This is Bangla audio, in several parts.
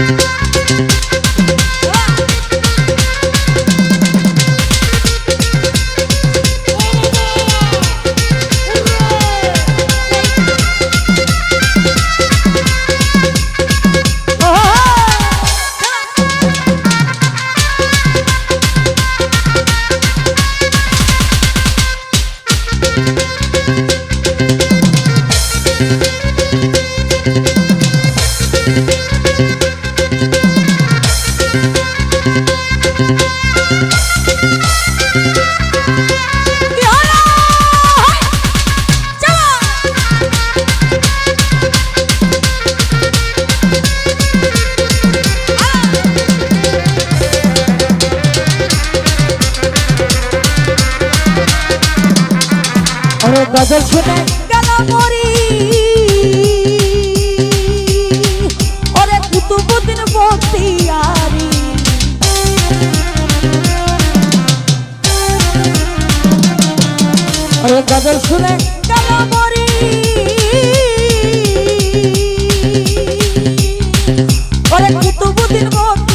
Música গজল শোনায় গেল মরি। গজল শুনে কেন মরি ওরে মত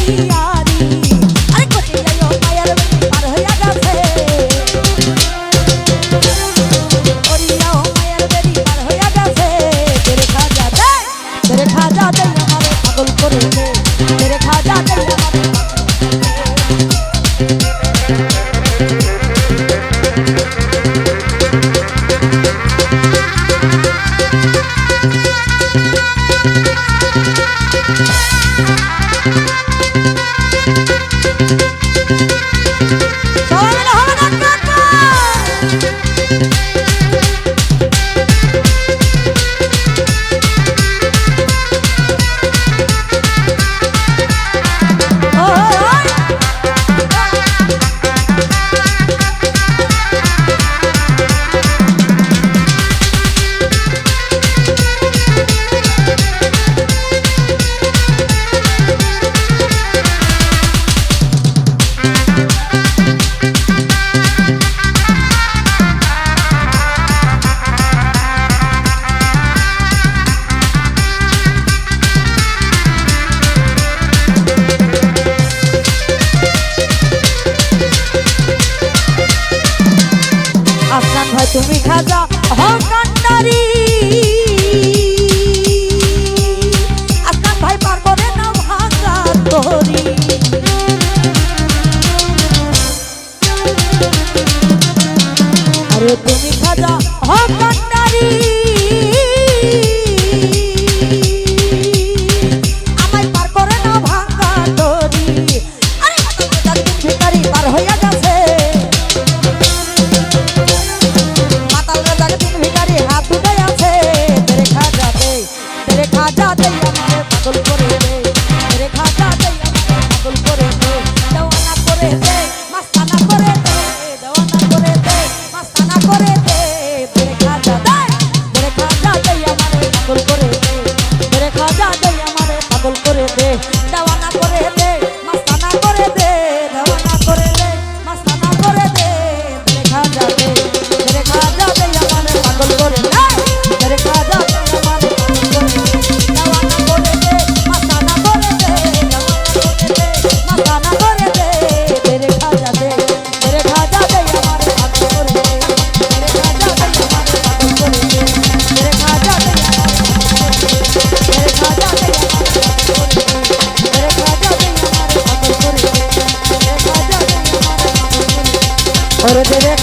i Ahora te dejo.